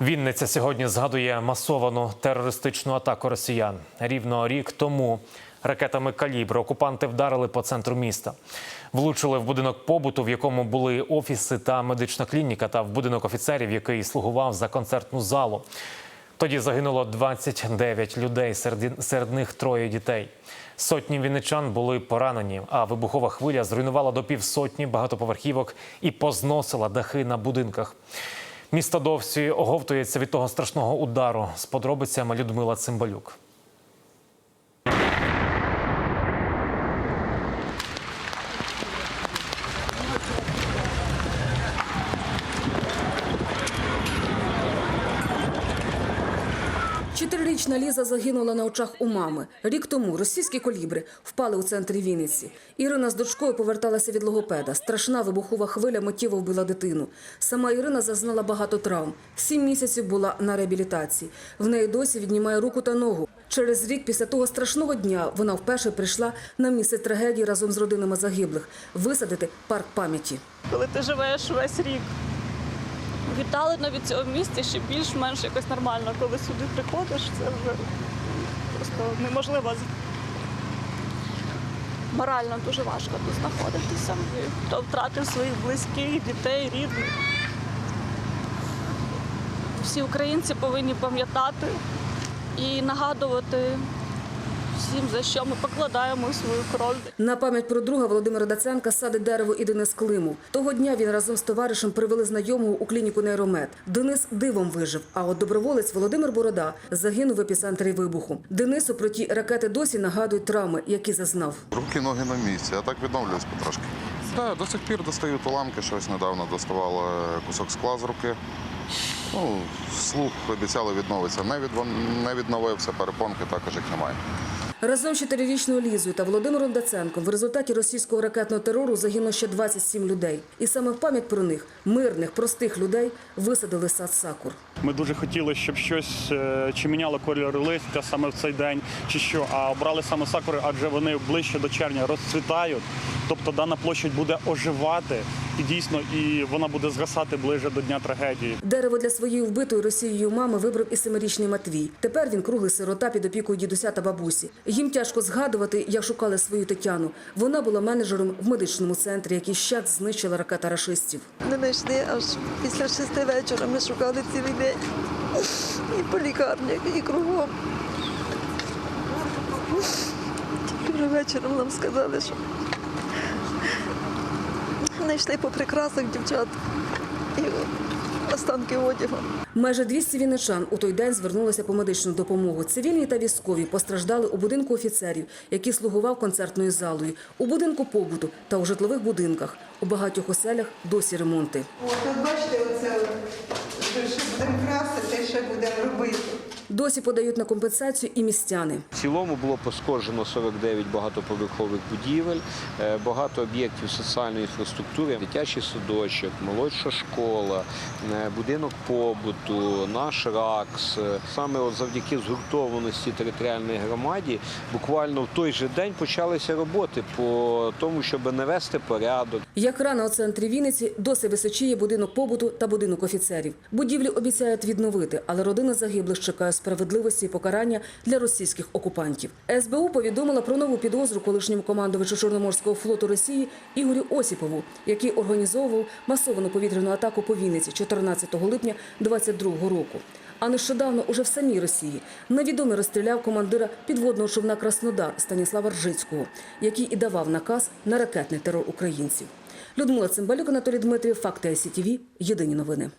Вінниця сьогодні згадує масовану терористичну атаку росіян. Рівно рік тому ракетами калібр окупанти вдарили по центру міста. Влучили в будинок побуту, в якому були офіси та медична клініка, та в будинок офіцерів, який слугував за концертну залу. Тоді загинуло 29 людей, серед, них троє дітей. Сотні вінничан були поранені, а вибухова хвиля зруйнувала до півсотні багатоповерхівок і позносила дахи на будинках. Місто досі оговтується від того страшного удару. З подробицями Людмила Цимбалюк. Чотирирічна Ліза загинула на очах у мами. Рік тому російські колібри впали у центрі Вінниці. Ірина з дочкою поверталася від логопеда. Страшна вибухова хвиля миттєво вбила дитину. Сама Ірина зазнала багато травм. Сім місяців була на реабілітації. В неї досі віднімає руку та ногу. Через рік після того страшного дня вона вперше прийшла на місце трагедії разом з родинами загиблих висадити парк пам'яті. коли ти живеш весь рік. Віддалено від цього місця ще більш-менш якось нормально. Коли сюди приходиш, це вже просто неможливо. Морально дуже важко тут знаходитися. Хто втратив своїх близьких, дітей, рідних. Всі українці повинні пам'ятати і нагадувати всім, за що ми покладаємо свою кров. На пам'ять про друга Володимира Даценка садить дерево і Денис Климов. Того дня він разом з товаришем привели знайомого у клініку нейромед. Денис дивом вижив, а от доброволець Володимир Борода загинув в епіцентрі вибуху. Денису про ті ракети досі нагадують травми, які зазнав. Руки, ноги на місці, а так відновлююсь потрошки. Так, до сих пір достають уламки, щось недавно доставало е, кусок скла з руки. Ну, слух обіцяли відновитися. Не, відвон- не відновився, перепонки також їх немає. Разом з чотирирічною Лізою та Володимиром Даценком в результаті російського ракетного терору загинуло ще 27 людей. І саме в пам'ять про них, мирних, простих людей, висадили сад сакур. Ми дуже хотіли, щоб щось е, чи міняло кольори листя саме в цей день, чи що. А обрали саме сакури, адже вони ближче до червня розцвітають. Тобто дана площадь буде оживати і дійсно і вона буде згасати ближче до дня трагедії. Дерево для своєї вбитої Росією мами вибрав і семирічний Матвій. Тепер він круглий сирота під опікою дідуся та бабусі. Їм тяжко згадувати, як шукали свою Тетяну. Вона була менеджером в медичному центрі, який щат знищила ракета рашистів. Не знайшли аж після шести вечора. Ми шукали цілий день. І по лікарнях, і кругом. Тільки вже вечором нам сказали, що знайшли по прикрасах дівчат і останки одягу. Майже 200 вінничан у той день звернулися по медичну допомогу. Цивільні та військові постраждали у будинку офіцерів, який слугував концертною залою, у будинку побуту та у житлових будинках. У багатьох оселях досі ремонти. От, от бачите, оце ще будемо красити, ще будемо робити. Досі подають на компенсацію і містяни. В цілому було пошкоджено 49 багатоповерхових будівель, е, багато об'єктів соціальної інфраструктури, дитячий садочок, молодша школа, е, будинок побуту, наш РАКС. Е, Саме от завдяки згуртованості територіальної громаді буквально в той же день почалися роботи по тому, щоб навести порядок. Як рано у центрі Вінниці досі височіє будинок побуту та будинок офіцерів. Будівлі обіцяють відновити, але родина загиблих чекає справедливості і покарання для російських окупантів. СБУ повідомила про нову підозру колишньому командувачу Чорноморського флоту Росії Ігорю Осіпову, який організовував масовану повітряну атаку по Вінниці 14 липня 22 року. А нещодавно уже в самій Росії невідомий розстріляв командира підводного човна Краснодар Станіслава Ржицького, який і давав наказ на ракетний терор українців. Людмила Цимбалюк, Анатолій Дмитрів, Факти СІТВ. Єдині новини.